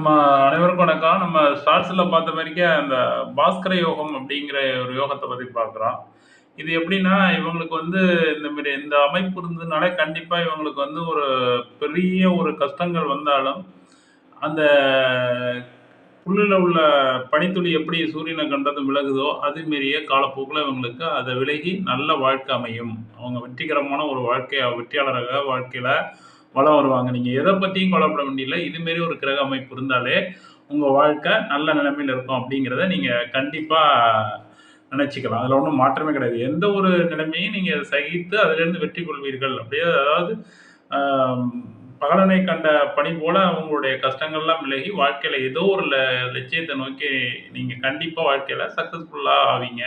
நம்ம அனைவருக்கும் வணக்கம். நம்ம ஸ்டார்ஸ்ல பார்த்த மாதிரிக்கே அந்த பாஸ்கர யோகம் அப்படிங்கிற ஒரு யோகத்தை பற்றி பார்க்குறோம். இது எப்படின்னா, இவங்களுக்கு வந்து இந்த மாரி இந்த அமைப்பு இருந்ததுனாலே கண்டிப்பாக இவங்களுக்கு வந்து ஒரு பெரிய ஒரு கஷ்டங்கள் வந்தாலும், அந்த புல்லில் உள்ள பனித்துளி எப்படி சூரியனை கண்டதும் விலகுதோ, அதுமாரியே காலப்போக்கில் இவங்களுக்கு அதை விலகி நல்ல வாழ்க்கை அமையும். அவங்க வெற்றிகரமான ஒரு வாழ்க்கைய வெற்றியாளராக வாழ்க்கையில் வளம் வருவாங்க. நீங்கள் எதை பற்றியும் கொலப்பட வேண்டியதில்ல. இது மாரி ஒரு கிரக அமைப்பு இருந்தாலே, உங்கள் வாழ்க்கை நல்ல நிலைமையில் இருக்கும் அப்படிங்கிறத நீங்கள் கண்டிப்பாக நினச்சிக்கலாம் அதில் ஒன்றும் மாற்றமே கிடையாது. எந்த ஒரு நிலைமையும் நீங்கள் சகித்து அதிலேருந்து வெற்றி கொள்வீர்கள். அப்படியே அதாவது பகலனை கண்ட பணி போல உங்களுடைய கஷ்டங்கள்லாம் விலகி, வாழ்க்கையில் ஏதோ ஒரு ல நோக்கி நீங்கள் கண்டிப்பாக வாழ்க்கையில் சக்ஸஸ்ஃபுல்லாக ஆவீங்க.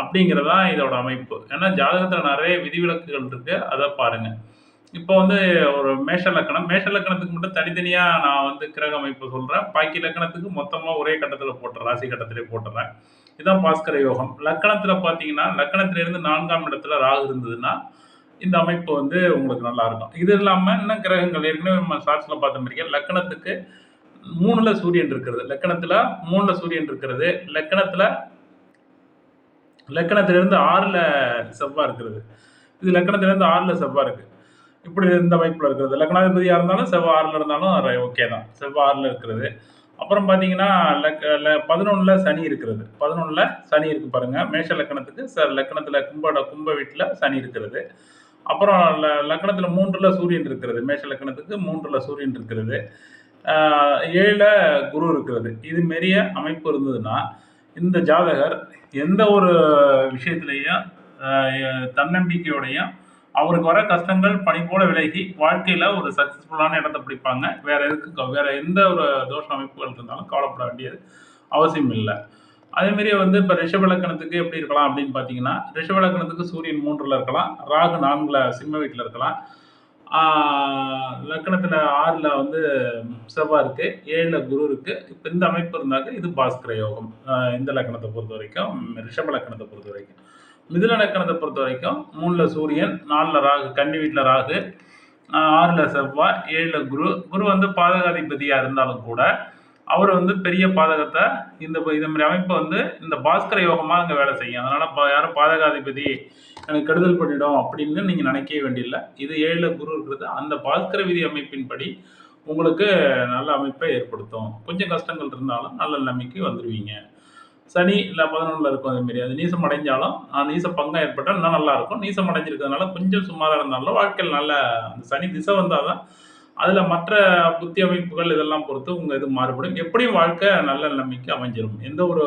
அப்படிங்கிறது தான் இதோட அமைப்பு. ஏன்னா ஜாதகத்தில் நிறைய விதிவிலக்குகள் இருக்குது அதை பாருங்கள் இப்போ வந்து ஒரு மேஷ லக்கணம். மேஷ லக்கணத்துக்கு மட்டும் தனித்தனியா நான் வந்து கிரக அமைப்பு சொல்றேன். பாக்கி லக்கணத்துக்கு மொத்தமா ஒரே கட்டத்துல போட்டுறேன். ராசி கட்டத்திலே போட்டுறேன். இதுதான் பாஸ்கர யோகம். லக்கணத்துல பார்த்தீங்கன்னா, லக்கணத்திலிருந்து நான்காம் இடத்துல ராகு இருந்ததுன்னா, இந்த அமைப்பு வந்து உங்களுக்கு நல்லாருக்கும். இது இல்லாம இன்னும் கிரகங்கள் ஏற்கனவே நம்ம ஷார்ட்ஸ்ல பார்த்த மாரியே லக்கணத்துக்கு மூணுல சூரியன் இருக்கிறது. லக்கணத்துல மூணுல சூரியன் இருக்கிறது. லக்கணத்துல லக்கணத்திலிருந்து 6ல செவ்வா இருக்கிறது. இது லக்கணத்திலிருந்து 6ல செவ்வா இருக்கு. இப்படி இந்த அமைப்பில் இருக்கிறது. லக்னாதிபதியாக இருந்தாலும் செவ்வாய் ஆறில் இருந்தாலும் ஓகே தான். செவ்வாய் ஆறில் இருக்கிறது. அப்புறம் பார்த்தீங்கன்னா, லக் ல 11ல சனி இருக்கிறது. 11ல சனி இருக்கு பாருங்க. மேஷ லக்கணத்துக்கு ச லக்கணத்தில் கும்ப கும்ப வீட்டில் சனி இருக்கிறது. அப்புறம் ல லக்கணத்தில் மூன்றில் சூரியன் இருக்கிறது. மேஷ லக்கணத்துக்கு மூன்றில் சூரியன் இருக்கிறது. ஏழில் குரு இருக்கிறது. இது மாரிய அமைப்பு இருந்ததுன்னா, இந்த ஜாதகர் எந்த ஒரு விஷயத்துலையும் தன்னம்பிக்கையோடையும், அவருக்கு வர கஷ்டங்கள் பணி போல விலகி, வாழ்க்கையில ஒரு சக்சஸ்ஃபுல்லான இடத்தை பிடிப்பாங்க. வேற எதுக்கு வேற எந்த ஒரு தோஷ அமைப்புகள் இருந்தாலும் கவலைப்பட வேண்டியது அவசியம் இல்லை அதே வந்து இப்போ ரிஷப லக்கணத்துக்கு எப்படி இருக்கலாம் அப்படின்னு பார்த்தீங்கன்னா, ரிஷப லக்கணத்துக்கு சூரியன் மூன்றில் இருக்கலாம். ராகு நான்கில் சிம்ம வீட்டில் இருக்கலாம். லக்கணத்தில் ஆறில் வந்து செவ்வாய் இருக்கு. ஏழில் குரு இருக்கு. இப்போ இந்த அமைப்பு இருந்தாக்க இது பாஸ்கர யோகம். இந்த லக்கணத்தை பொறுத்த வரைக்கும் ரிஷப பொறுத்த வரைக்கும் மிதுன லக்கணத்த பொறுத்தவரைக்கும் 3ல சூரியன், நாலில் ராகு, கன்னி வீட்டில் ராகு, ஆறில் செவ்வாய், ஏழில் குரு. குரு வந்து பாதகாதிபதியாக இருந்தாலும் கூட, அவர் வந்து பெரிய பாதகத்தை இந்த இந்த மாதிரி அமைப்பு வந்து இந்த பாஸ்கர யோகமாக அங்கே வேலை செய்யும். அதனால் ப யாரும் பாதகாதிபதி எனக்கு கெடுதல் பண்ணிடும் அப்படின்னு நீங்கள் நினைக்கவே வேண்டியில்லை இது ஏழில் குரு இருக்கிறது. அந்த பாஸ்கர விதி அமைப்பின்படி உங்களுக்கு நல்ல அமைப்பை ஏற்படுத்தும். கொஞ்சம் கஷ்டங்கள் இருந்தாலும் நல்ல நிலைமைக்கு வந்துடுவீங்க சனி இல்லை பதினொன்றில் இருக்கும் அதே மாரி. அது நீசம் அடைஞ்சாலும், நீச பங்கம் ஏற்பட்டால் இன்னும் நல்லாருக்கும். நீசம் அடைஞ்சிருக்கிறதுனால கொஞ்சம் சுமாராக இருந்தாலும் வாழ்க்கையில் நல்ல அந்த சனி திசை வந்தால் தான், அதில் மற்ற புத்தி அமைப்புகள் இதெல்லாம் பொறுத்து உங்கள் இது மாறுபடும். எப்படியும் வாழ்க்கை நல்ல நிலைமைக்கு அமைஞ்சிடும் எந்த ஒரு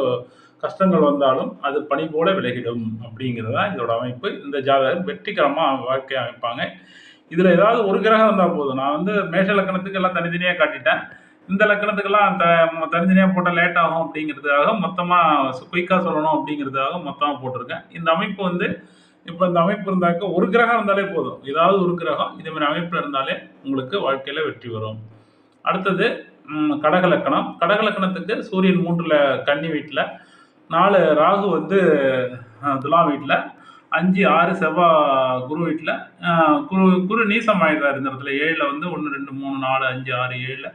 கஷ்டங்கள் வந்தாலும், அது பணி போல விலகிடும் அப்படிங்கிறது தான் இதோட அமைப்பு. இந்த ஜாதகர் வெற்றிகரமாக வாழ்க்கையை அமைப்பாங்க. இதில் ஏதாவது ஒரு கிரகம் இருந்தால் போதும். நான் வந்து மேஷ லக்கணத்துக்கு எல்லாம் தனித்தனியாக காட்டிட்டேன். இந்த லக்கணத்துக்கெல்லாம் த தனித்தனியாக போட்டால் லேட் ஆகும் அப்படிங்கிறதுக்காக மொத்தமாக குயிக்காக சொல்லணும் அப்படிங்கிறதுக்காக மொத்தமாக போட்டிருக்கேன். இந்த அமைப்பு வந்து இப்போ இந்த அமைப்பு இருந்தாக்க ஒரு கிரகம் இருந்தாலே போதும். ஏதாவது ஒரு கிரகம் இதே மாதிரி அமைப்பில் இருந்தாலே உங்களுக்கு வாழ்க்கையில் வெற்றி வரும். அடுத்தது கடக லக்கணம். கடக லக்கணத்துக்கு சூரியன் மூன்றில் கன்னி வீட்டில் நாலு ராகு வந்து துலா வீட்டில் அஞ்சு ஆறு செவ்வா குரு வீட்டில் குரு குரு நீசம் ஆயிடுறாரு இந்த இடத்துல. ஏழில் வந்து 1, 2, 3, 4, 5, 6, 7ல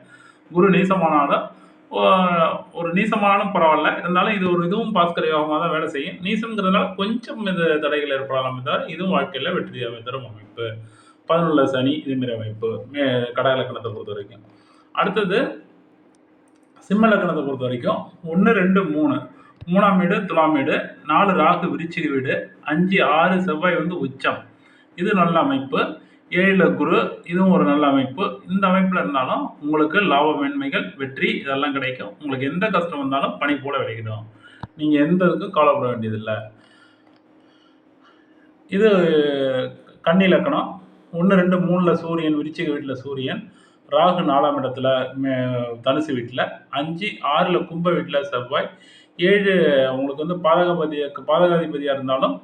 குரு நீசமானாலும், ஒரு நீசமானாலும் பரவாயில்ல இருந்தாலும் இது ஒரு இதுவும் பாஸ்கர யோகமாக தான் வேலை செய்யும். நீசம்ங்கிறதுனால கொஞ்சம் இது தடைகள் ஏற்படலாம் தவிர, இதுவும் வாழ்க்கையில் வெற்றி தரும் அமைப்பு. 11ல சனி இதுமாரி அமைப்பு. மே கடக பொறுத்த வரைக்கும் அடுத்தது சிம்ம லக்கணத்த பொறுத்தவரைக்கும் 1, 2, 3. 3ஆம் வீடு துலாம் வீடு, நாலு ராகு விரிச்சிக வீடு, 5, 6 செவ்வாய் வந்து உச்சம். இது நல்ல அமைப்பு. ஏழில் குரு இதுவும் ஒரு நல்ல அமைப்பு. இந்த அமைப்புல இருந்தாலும் உங்களுக்கு லாப மேன்மைகள், வெற்றி இதெல்லாம் கிடைக்கும். உங்களுக்கு எந்த கஷ்டம் வந்தாலும் பனி போல விலகிடும். நீங்க எந்த இதுக்கும் கவலைப்பட வேண்டியதில்லை இது கன்னி லக்கணம். 1, 2, 3ல சூரியன் விருச்சிக வீட்டில் சூரியன், ராகு நாலாம் இடத்துல மே தனுசு வீட்டில் அஞ்சு ஆறில் கும்ப வீட்டில் செவ்வாய், ஏழு உங்களுக்கு வந்து பாதகபதி பாதகாதிபதியா இருந்தாலும்,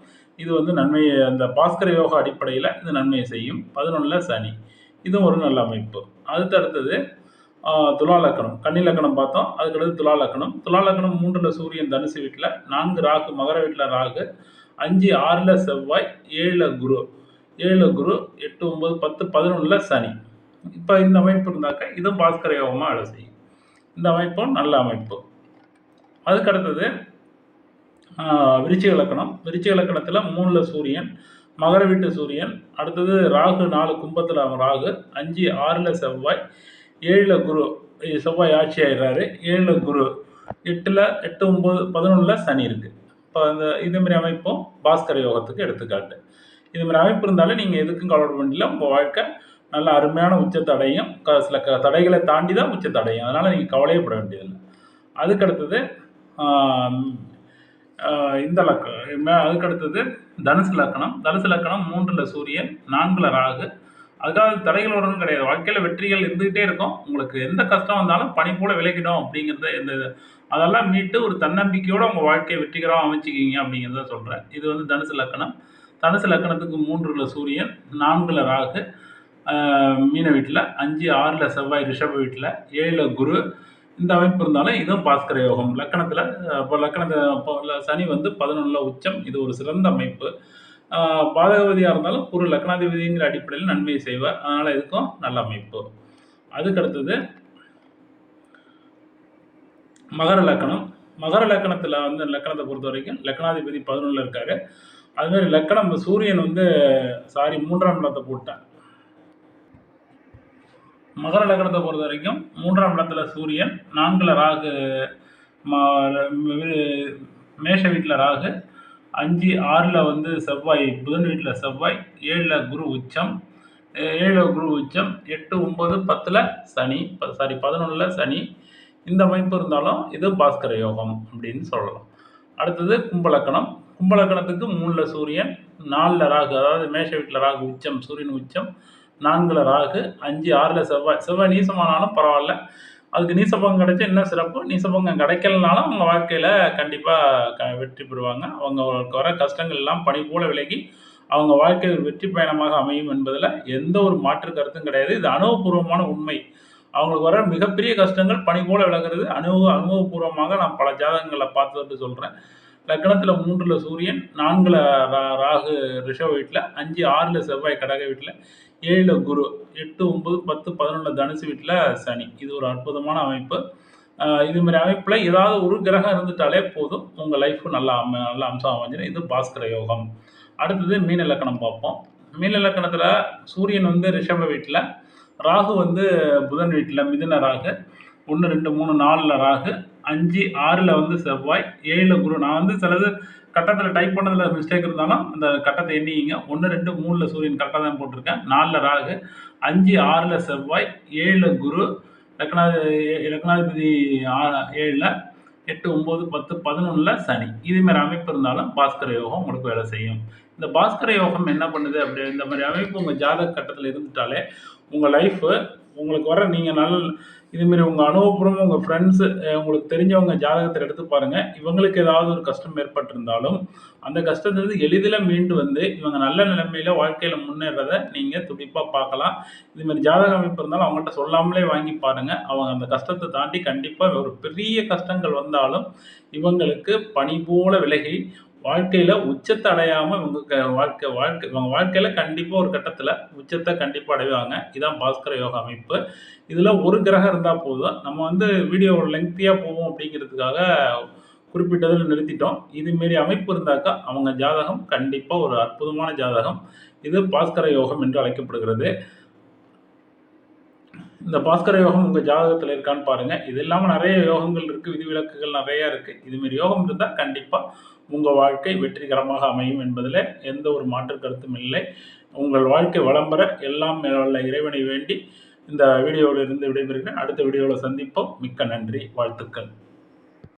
இது வந்து நன்மையை அந்த பாஸ்கர யோகா அடிப்படையில் இது நன்மையை செய்யும். 11ல சனி. இதுவும் ஒரு நல்ல அமைப்பு. அடுத்து அடுத்தது துலா லக்கணம். கன்னி லக்கணம் பார்த்தோம். அதுக்கடுத்து துலா லக்கணம். துலா லக்கணம் மூன்றில் சூரியன் தனுசு வீட்டில் நான்கு ராகு மகர வீட்டில் ராகு, 5, 6ல செவ்வாய், ஏழில் குரு. ஏழில் குரு, 8, 9, 10, 11ல சனி. இப்போ இந்த அமைப்பு இருந்தாக்க இதுவும் பாஸ்கர யோகமாக வேலை செய்யும். இந்த அமைப்பும் நல்ல அமைப்பு அதுக்கடுத்தது விருச்சிக இலக்கணம். விருச்சிக இலக்கணத்தில் மூணில் சூரியன் மகர வீட்டு சூரியன் அடுத்தது ராகு நாலு கும்பத்தில் ராகு அஞ்சு ஆறில் செவ்வாய் ஏழில் குரு செவ்வாய் ஆட்சி ஆயிடுறாரு ஏழில் குரு எட்டில் எட்டு ஒம்பது பதினொன்றில் சனி இருக்குது இப்போ அந்த இதுமாரி அமைப்பும் பாஸ்கர யோகத்துக்கு எடுத்துக்காட்டு. இதுமாரி அமைப்பு இருந்தாலும் நீங்கள் எதுக்கும் கவலைப்பட பண்ணல உங்கள் வாழ்க்கை நல்ல அருமையான உச்சத்தடையும் க சில க தடைகளை தாண்டி தான் உச்சத்தடையும் அதனால் நீங்கள் கவலையப்பட வேண்டியதில்லை. அதுக்கடுத்தது இந்த லக்கம் அதுக்கடுத்தது தனுசு லக்கணம் தனுசு லக்கணம் மூன்றில் சூரியன் நான்கில் ராகு. அதுக்காக தடைகள் கிடையாது. வாழ்க்கையில் வெற்றிகள் இருந்துக்கிட்டே இருக்கும். உங்களுக்கு எந்த கஷ்டம் வந்தாலும் பனி போல விளைக்கிடும் அப்படிங்கிறத இந்த அதெல்லாம் மீட்டு ஒரு தன்னம்பிக்கையோடு உங்கள் வாழ்க்கையை வெற்றிகரமாக அமைச்சிக்கிங்க அப்படிங்கிறத சொல்கிறேன் இது வந்து தனுசு லக்கணம் தனுசு லக்கணத்துக்கு மூன்றில் சூரியன் நான்கில் ராகு மீன வீட்டில் அஞ்சு ஆறில் செவ்வாய் ரிஷப வீட்டில் ஏழில் குரு இந்த அமைப்பு இருந்தாலும் இதுவும் பாஸ்கர யோகம். லக்கணத்தில் இப்போ லக்கணத்தை இப்போ சனி வந்து பதினொன்றில் உச்சம். இது ஒரு சிறந்த அமைப்பு. பாதகவதியாக இருந்தாலும் ஒரு லக்னாதிபதிங்கிற அடிப்படையில் நன்மையை செய்வார். அதனால் இதுக்கும் நல்ல அமைப்பு. அதுக்கடுத்தது மகர லக்கணம். மகர லக்கணத்தில் வந்து லக்கணத்தை பொறுத்த வரைக்கும் லக்கணாதிபதி பதினொன்றில் இருக்கார். அதுமாதிரி லக்கணம் சூரியன் வந்து சாரி மூன்றாம் இடத்தை போட்டேன் மகர லக்னத்தை பொறுத்த வரைக்கும் மூன்றாம் இடத்துல சூரியன் நான்கில் ராகு மேஷ வீட்டில் ராகு அஞ்சு ஆறில் வந்து செவ்வாய் புதன் வீட்டில் செவ்வாய் ஏழில் குரு உச்சம் ஏழில் குரு உச்சம் எட்டு ஒம்பது பத்தில் சனி சாரி பதினொன்றில் சனி. இந்த அமைப்பு இருந்தாலும் இது பாஸ்கர யோகம் அப்படின்னு சொல்லலாம். அடுத்தது கும்பலக்கணம் கும்பலக்கணத்துக்கு மூணில் சூரியன் நாலில் ராகு அதாவது மேஷ வீட்டில் ராகு உச்சம் சூரியன் உச்சம் நான்கில் ராகு அஞ்சு ஆறில் செவ்வாய். செவ்வாய் நீசமானாலும் பரவாயில்ல. அதுக்கு நீசபங்கம் கிடைச்சா இன்னும் சிறப்பு? நீசபங்கம் கிடைக்கலனாலும் அவங்க வாழ்க்கையில் கண்டிப்பாக க வெற்றி பெறுவாங்க. அவங்களுக்கு வர கஷ்டங்கள் எல்லாம் பனி போல விலகி அவங்க வாழ்க்கை ஒரு வெற்றி பயணமாக அமையும் என்பதில் எந்த ஒரு மாற்று கருத்தும் கிடையாது. இது அனுபவபூர்வமான உண்மை. அவங்களுக்கு வர மிகப்பெரிய கஷ்டங்கள் பணி போல விலகிறது. அனுபவ அனுபவபூர்வமாக நான் பல ஜாதகங்களை பார்த்துட்டு சொல்கிறேன் லக்னத்தில் மூன்றில் சூரியன் நான்கில் ராகு ரிஷவ் வீட்டில் அஞ்சு ஆறில் செவ்வாய் கடக வீட்டில். ஏழில் குரு எட்டு ஒம்பது பத்து பதினொன்று தனுசு வீட்டில் சனி. இது ஒரு அற்புதமான அமைப்பு. இதுமாரி அமைப்பில் ஏதாவது ஒரு கிரகம் இருந்துட்டாலே போதும். உங்கள் லைஃப்பு நல்லா அம நல்ல அம்சம் அமைஞ்சிடும் இது பாஸ்கர யோகம். அடுத்தது மீன இலக்கணம் பார்ப்போம். மீன இலக்கணத்தில் சூரியன் வந்து ரிஷப வீட்டில் ராகு வந்து புதன் வீட்டில் மிதுன ராகு ஒன்று ரெண்டு மூணு நாலில் ராகு அஞ்சு ஆறில் வந்து செவ்வாய் ஏழில் குரு. நான் வந்து சிலது கட்டத்தில் டைப் பண்ணதில் மிஸ்டேக் இருந்தாலும் அந்த கட்டத்தை எண்ணிங்க ஒன்று ரெண்டு மூணில் சூரியன் கரெக்டாக தான் போட்டிருக்கேன். நாலில் ராகு அஞ்சு ஆறில் செவ்வாய் ஏழில் குரு லக்னாதி லக்னாதிபதி ஏழில் எட்டு ஒம்பது பத்து பதினொன்றில் சனி. இதுமாரி அமைப்பு இருந்தாலும் பாஸ்கர யோகம் உங்களுக்கு வேலை செய்யும். இந்த பாஸ்கர யோகம் என்ன பண்ணுது அப்படி இந்த மாதிரி அமைப்பு உங்கள் ஜாதக கட்டத்தில் இருந்துட்டாலே உங்கள் லைஃபு உங்களுக்கு வர நீங்கள் நல்ல இதுமாரி உங்கள் அனுபவபூர்வம் உங்கள் ஃப்ரெண்ட்ஸு உங்களுக்கு தெரிஞ்சவங்க ஜாதகத்தை எடுத்து பாருங்கள் இவங்களுக்கு ஏதாவது ஒரு கஷ்டம் ஏற்பட்டிருந்தாலும் அந்த கஷ்டத்துலேருந்து எளிதில் மீண்டு வந்து இவங்க நல்ல நிலைமையில் வாழ்க்கையில் முன்னேறதை நீங்கள் துடிப்பாக பார்க்கலாம். இதுமாரி ஜாதக அமைப்பு இருந்தாலும் அவங்கள்ட்ட சொல்லாமலே வாங்கி பாருங்கள் அவங்க அந்த கஷ்டத்தை தாண்டி கண்டிப்பாக ஒரு பெரிய கஷ்டங்கள் வந்தாலும் இவங்களுக்கு பனி போல விலகி வாழ்க்கையில் உச்சத்தை அடையாமல் இவங்க வாழ்க்கை வாழ்க்கை இவங்க வாழ்க்கையில் கண்டிப்பாக ஒரு கட்டத்தில் உச்சத்தை கண்டிப்பாக அடைவாங்க. இதான் பாஸ்கர யோகா அமைப்பு. இதில் ஒரு கிரகம் இருந்தால் போதும். நம்ம வந்து வீடியோ லெங்க்த்தியாக போவோம் அப்படிங்கிறதுக்காக குறிப்பிட்டதில் நிறுத்திட்டோம். இதுமாரி அமைப்பு இருந்தாக்கா அவங்க ஜாதகம் கண்டிப்பாக ஒரு அற்புதமான ஜாதகம். இது பாஸ்கர யோகம் என்று அழைக்கப்படுகிறது. இந்த பாஸ்கர யோகம் உங்கள் ஜாதகத்தில் இருக்கான்னு பாருங்கள் இது இல்லாமல் நிறைய யோகங்கள் இருக்குது விதிவிலக்குகள் நிறையா இருக்குது இதுமாரி யோகம் இருந்தால் கண்டிப்பாக உங்கள் வாழ்க்கை வெற்றிகரமாக அமையும் என்பதில் எந்த ஒரு மாற்று கருத்தும் இல்லை. உங்கள் வாழ்க்கை வளம் பெற எல்லாம் உள்ள இறைவனை வேண்டி இந்த வீடியோவில் இருந்து விடைபெறுகிறேன். அடுத்த வீடியோவில் சந்திப்போம். மிக்க நன்றி. வாழ்த்துக்கள்.